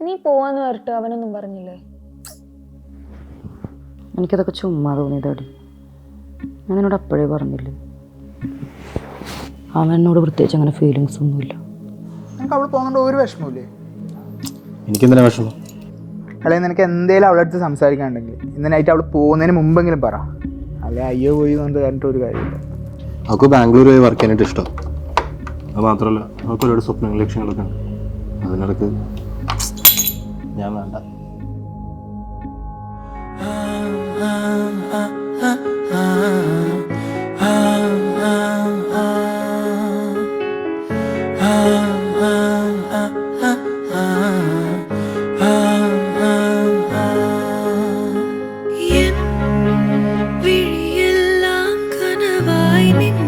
നീ പോവാന്ന് പറഞ്ഞിട്ട് അവനൊന്നും പറഞ്ഞില്ലേ? എനിക്കതൊക്കെ ചുമ്മാ തോന്നിയതോടി. ഞാൻ എന്നോട് അപ്പോഴേ പറഞ്ഞില്ലേ? അവനോട് പ്രത്യേകിച്ച് അങ്ങനെ ഫീലിങ്സ് ഒന്നുമില്ല. നിനക്ക് അവൾ പോകുന്നുണ്ട് ഒരു വിഷമമില്ലേ എനിക്കെന്തിനാ വിഷമം? അല്ലെങ്കിൽ നിനക്ക് എന്തേലും അവളുടെ അടുത്ത് സംസാരിക്കാനുണ്ടെങ്കിൽ. ഇന്ന് നൈറ്റ് അവൾ പോകുന്നതിന് മുമ്പെങ്കിലും പറ. അല്ലെ അയ്യോ പോയി എന്ന് പറഞ്ഞിട്ട് ഒരു കാര്യമില്ല. അവൾക്ക് ബാംഗ്ലൂർ പോയി വർക്ക് ചെയ്യാനായിട്ട് ഇഷ്ടം. അത് മാത്രമല്ല അവൾക്ക് ഒരുപാട് സ്വപ്നങ്ങൾ ലക്ഷ്യങ്ങളൊക്കെ ഉണ്ട്. അതിനിടക്ക് ഞാനാണ്ട എൻ വിഴിയെല്ലാം കനവായി നിന്നു